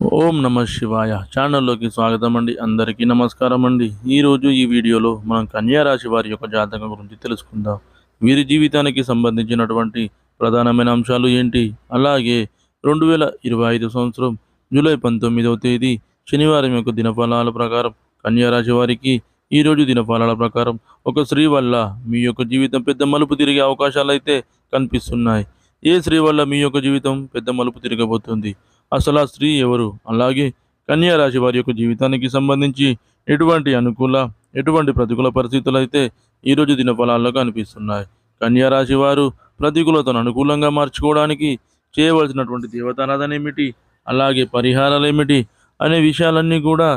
ఓం నమ శివాయ. ఛానల్లోకి స్వాగతం అండి. అందరికీ నమస్కారం అండి. ఈరోజు ఈ వీడియోలో మనం కన్యా రాశి వారి యొక్క జాతకం గురించి తెలుసుకుందాం. వీరి జీవితానికి సంబంధించినటువంటి ప్రధానమైన అంశాలు ఏంటి? అలాగే రెండు వేల ఇరవై ఐదు సంవత్సరం జూలై పంతొమ్మిదవ తేదీ శనివారం యొక్క దినఫలాల ప్రకారం కన్యా రాశి వారికి ఈరోజు దినఫలాల ప్రకారం ఒక స్త్రీ వల్ల మీ యొక్క జీవితం పెద్ద మలుపు తిరిగే అవకాశాలు అయితే కనిపిస్తున్నాయి. ఏ స్త్రీ వల్ల మీ యొక్క జీవితం పెద్ద మలుపు తిరగబోతుంది? అసలు ఆ స్త్రీ ఎవరు? అలాగే కన్యారాశి వారి యొక్క జీవితానికి సంబంధించి ఎటువంటి అనుకూల ఎటువంటి ప్రతికూల పరిస్థితులు అయితే ఈరోజు దినఫలాల్లో కనిపిస్తున్నాయి. కన్యా రాశి వారు ప్రతికూలతను అనుకూలంగా మార్చుకోవడానికి చేయవలసినటువంటి దేవతారాధన ఏమిటి? అలాగే పరిహారాలు ఏమిటి? అనే విషయాలన్నీ కూడా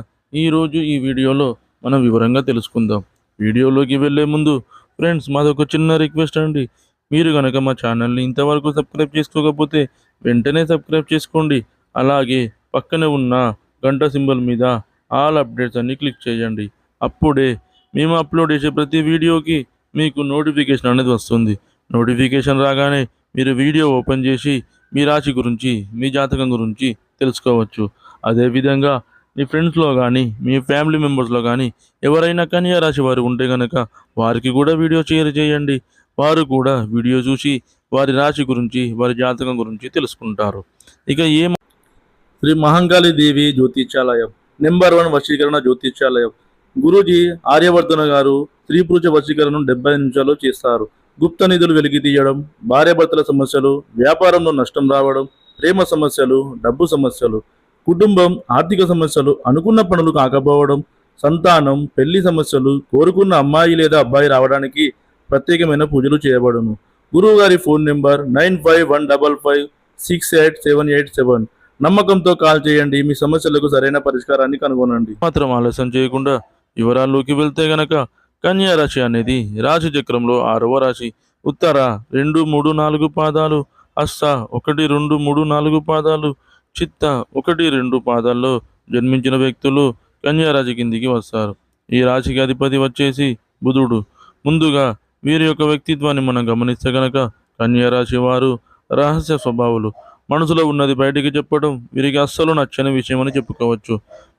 ఈరోజు ఈ వీడియోలో మనం వివరంగా తెలుసుకుందాం. వీడియోలోకి వెళ్ళే ముందు ఫ్రెండ్స్ మాదొక చిన్న రిక్వెస్ట్ అండి. మీరు కనుక మా ఛానల్ని ఇంతవరకు సబ్స్క్రైబ్ చేసుకోకపోతే వెంటనే సబ్స్క్రైబ్ చేసుకోండి. అలాగే పక్కనే ఉన్న గంట సింబల్ మీద ఆల్ అప్డేట్స్ అన్ని క్లిక్ చేయండి. అప్పుడే మేము అప్లోడ్ చేసే ప్రతి వీడియోకి మీకు నోటిఫికేషన్ అనేది వస్తుంది. నోటిఫికేషన్ రాగానే మీరు వీడియో ఓపెన్ చేసి మీ రాశి గురించి మీ జాతకం గురించి తెలుసుకోవచ్చు. అదేవిధంగా మీ ఫ్రెండ్స్లో కానీ మీ ఫ్యామిలీ మెంబర్స్లో కానీ ఎవరైనా కన్యా రాశి వారు ఉంటే కనుక వారికి కూడా వీడియో షేర్ చేయండి. వారు కూడా వీడియో చూసి వారి రాశి గురించి వారి జాతకం గురించి తెలుసుకుంటారు. ఇక ఏ శ్రీ మహంకాళి దేవి జ్యోతిష్యాలయం నెంబర్ వన్ వశీకరణ జ్యోతిష్యాలయం గురూజీ ఆర్యవర్ధన గారు స్త్రీ పురుష వశీకరణను డెబ్బై నిమిషాల్లో చేస్తారు. గుప్త నిధులు వెలికి తీయడం భార్యాభర్తల సమస్యలు వ్యాపారంలో నష్టం రావడం ప్రేమ సమస్యలు డబ్బు సమస్యలు కుటుంబం ఆర్థిక సమస్యలు అనుకున్న పనులు కాకపోవడం సంతానం పెళ్ళి సమస్యలు కోరుకున్న అమ్మాయి లేదా అబ్బాయి రావడానికి ప్రత్యేకమైన పూజలు చేయబడును. గురువుగారి phone number nine five one double five six eight seven eight seven. నమ్మకంతో కాల్ చేయండి. మీ సమస్యలకు సరైన పరిష్కారాన్ని కనుగొనండి. మాత్రం ఆలస్యం చేయకుండా వివరాల్లోకి వెళ్తే గనక కన్యా రాశి అనేది రాశి చక్రంలో ఆరవ రాశి. ఉత్తర రెండు మూడు నాలుగు పాదాలు అస్స ఒకటి రెండు మూడు నాలుగు పాదాలు చిత్త ఒకటి రెండు పాదాల్లో జన్మించిన వ్యక్తులు కన్యా రాశి కిందికి వస్తారు. ఈ రాశికి అధిపతి వచ్చేసి బుధుడు. ముందుగా వీరి యొక్క వ్యక్తిత్వాన్ని మనం గమనిస్తే గనక కన్యా రాశి వారు రహస్య స్వభావులు మనసులో ఉన్నది బయటికి చెప్పడం వీరికి అస్సలు నచ్చని విషయం అని చెప్పుకోవచ్చు.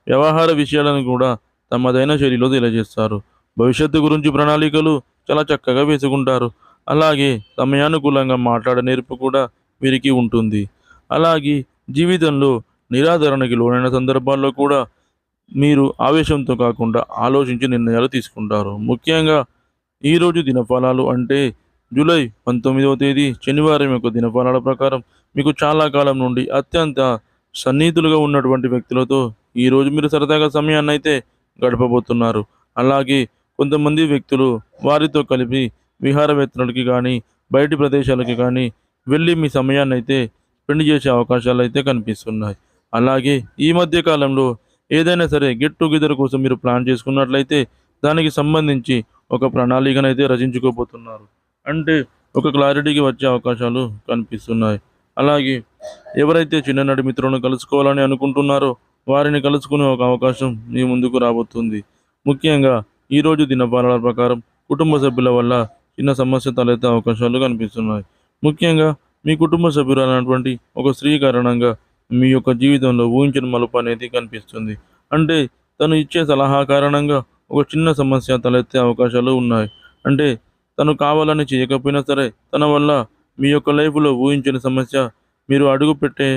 వ్యవహార విషయాలను కూడా తమదైన శైలిలో తెలియజేస్తారు. భవిష్యత్తు గురించి ప్రణాళికలు చాలా చక్కగా వేసుకుంటారు. అలాగే సమయానుకూలంగా మాట్లాడే నేర్పు కూడా వీరికి ఉంటుంది. అలాగే జీవితంలో నిరాదరణకి లోనైన సందర్భాల్లో కూడా మీరు ఆవేశంతో కాకుండా ఆలోచించి నిర్ణయాలు తీసుకుంటారు. ముఖ్యంగా ఈరోజు దినఫలాలు అంటే జూలై పంతొమ్మిదవ తేదీ శనివారం యొక్క దినఫలాల ప్రకారం మీకు చాలా కాలం నుండి అత్యంత సన్నిహితులుగా ఉన్నటువంటి వ్యక్తులతో ఈరోజు మీరు సరదాగా సమయాన్ని అయితే గడపబోతున్నారు. అలాగే కొంతమంది వ్యక్తులు వారితో కలిపి విహారవేత్తలకి కానీ బయటి ప్రదేశాలకి కానీ వెళ్ళి మీ సమయాన్ని అయితే స్పెండ్ చేసే అవకాశాలు అయితే కనిపిస్తున్నాయి. అలాగే ఈ మధ్య కాలంలో ఏదైనా సరే గెట్ టుగెదర్ కోసం మీరు ప్లాన్ చేసుకున్నట్లయితే దానికి సంబంధించి ఒక ప్రణాళికను అయితే రచించుకోబోతున్నారు. అంటే ఒక క్లారిటీకి వచ్చే అవకాశాలు కనిపిస్తున్నాయి. అలాగే ఎవరైతే చిన్ననాటి మిత్రులను కలుసుకోవాలని అనుకుంటున్నారో వారిని కలుసుకునే ఒక అవకాశం మీ ముందుకు రాబోతుంది. ముఖ్యంగా ఈరోజు దినపాలన ప్రకారం కుటుంబ సభ్యుల వల్ల చిన్న సమస్య తలెత్తే అవకాశాలు కనిపిస్తున్నాయి. ముఖ్యంగా మీ కుటుంబ సభ్యులైనటువంటి ఒక స్త్రీ కారణంగా మీ యొక్క జీవితంలో ఊహించిన మలుపు అనేది కనిపిస్తుంది. అంటే తను ఇచ్చే సలహా కారణంగా ఒక చిన్న సమస్య తలెత్తే అవకాశాలు ఉన్నాయి. అంటే తను కావాలని చేయకపోయినా సరే తన వల్ల మీ యొక్క లైఫ్లో ఊహించిన సమస్య మీరు అడుగు పెట్టే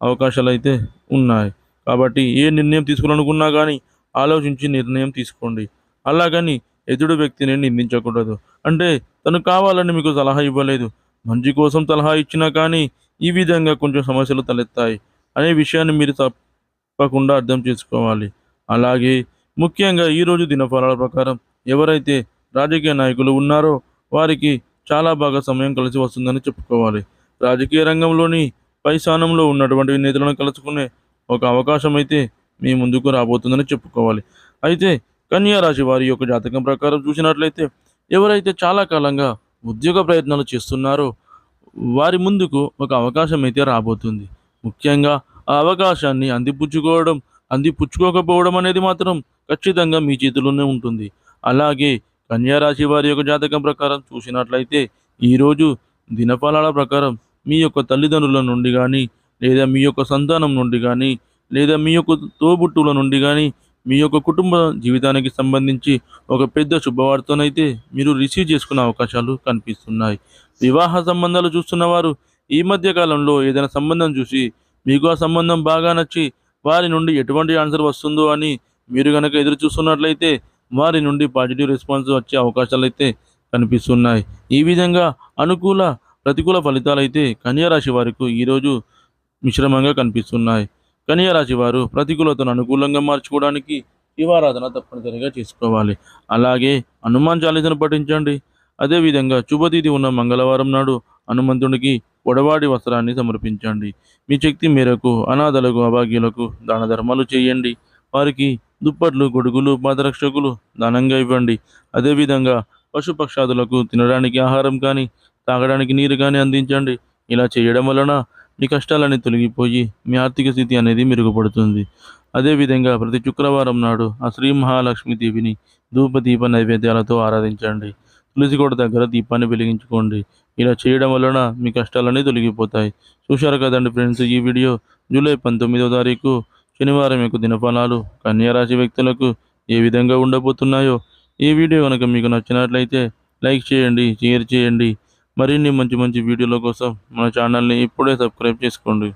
అవకాశాలు అయితే ఉన్నాయి. కాబట్టి ఏ నిర్ణయం తీసుకోవాలనుకున్నా కానీ ఆలోచించి నిర్ణయం తీసుకోండి. అలాగని ఎదుడు వ్యక్తిని నిందించకూడదు. అంటే తను కావాలని మీకు సలహా ఇవ్వలేదు. మంచి కోసం సలహా ఇచ్చినా కానీ ఈ విధంగా కొంచెం సమస్యలు తలెత్తాయి అనే విషయాన్ని మీరు తప్పకుండా అర్థం చేసుకోవాలి. అలాగే ముఖ్యంగా ఈరోజు దినఫలాల ప్రకారం ఎవరైతే రాజకీయ నాయకులు ఉన్నారో వారికి చాలా బాగా సమయం కలిసి వస్తుందని చెప్పుకోవాలి. రాజకీయ రంగంలోని పై స్థానంలో ఉన్నటువంటి నేతలను కలుసుకునే ఒక అవకాశం అయితే మీ ముందుకు రాబోతుందని చెప్పుకోవాలి. అయితే కన్యా రాశి వారి యొక్క జాతకం ప్రకారం చూసినట్లయితే ఎవరైతే చాలా కాలంగా ఉద్యోగ ప్రయత్నాలు చేస్తున్నారో వారి ముందుకు ఒక అవకాశం అయితే రాబోతుంది. ముఖ్యంగా ఆ అవకాశాన్ని అందిపుచ్చుకోవడం అందిపుచ్చుకోకపోవడం అనేది మాత్రం ఖచ్చితంగా మీ చేతిలోనే ఉంటుంది. అలాగే కన్యా రాశి వారి యొక్క జాతకం ప్రకారం చూసినట్లయితే ఈరోజు దినఫలాల ప్రకారం మీ యొక్క తల్లిదండ్రుల నుండి కానీ లేదా మీ యొక్క సంతానం నుండి కానీ లేదా మీ యొక్క తోబుట్టువుల నుండి కానీ మీ యొక్క కుటుంబ జీవితానికి సంబంధించి ఒక పెద్ద శుభవార్తనైతే మీరు రిసీవ్ చేసుకునే అవకాశాలు కనిపిస్తున్నాయి. వివాహ సంబంధాలు చూస్తున్న వారు ఈ మధ్య కాలంలో ఏదైనా సంబంధం చూసి మీకు ఆ సంబంధం బాగా నచ్చి వారి నుండి ఎటువంటి ఆన్సర్ వస్తుందో అని మీరు కనుక ఎదురు చూస్తున్నట్లయితే వారి నుండి పాజిటివ్ రెస్పాన్స్ వచ్చే అవకాశాలు అయితే కనిపిస్తున్నాయి. ఈ విధంగా అనుకూల ప్రతికూల ఫలితాలు అయితే కన్యారాశి వారికి ఈరోజు మిశ్రమంగా కనిపిస్తున్నాయి. కన్యారాశి వారు ప్రతికూలతను అనుకూలంగా మార్చుకోవడానికి శివారాధన తప్పనిసరిగా చేసుకోవాలి. అలాగే హనుమాన్ చాలీసను పఠించండి. అదేవిధంగా శుభతిథి ఉన్న మంగళవారం నాడు హనుమంతుడికి పొడవాడి వస్త్రాన్ని సమర్పించండి. మీ శక్తి మేరకు అనాథలకు అభాగ్యులకు దాన ధర్మాలు చేయండి. వారికి దుప్పట్లు గొడుగులు పాదరక్షకులు దానంగా ఇవ్వండి. అదేవిధంగా పశుపక్షాదులకు తినడానికి ఆహారం కానీ తాగడానికి నీరు కానీ అందించండి. ఇలా చేయడం వలన మీ కష్టాలన్నీ తొలగిపోయి మీ ఆర్థిక స్థితి అనేది మెరుగుపడుతుంది. అదేవిధంగా ప్రతి శుక్రవారం నాడు ఆ శ్రీ మహాలక్ష్మి దేవిని ధూప దీప నైవేద్యాలతో ఆరాధించండి. తులసి కోట దగ్గర దీపాన్ని వెలిగించుకోండి. ఇలా చేయడం వలన మీ కష్టాలన్నీ తొలగిపోతాయి. చూశారు కదండి ఫ్రెండ్స్ ఈ వీడియో జూలై పంతొమ్మిదో తారీఖు శనివారం యొక్క దినఫలాలు కన్యారాశి వ్యక్తులకు ఏ విధంగా ఉండబోతున్నాయో ఈ వీడియో కనుక మీకు నచ్చినట్లయితే లైక్ చేయండి షేర్ చేయండి. మరిన్ని మంచి మంచి వీడియోల కోసం మన ఛానల్ని ఇప్పుడే సబ్స్క్రైబ్ చేసుకోండి.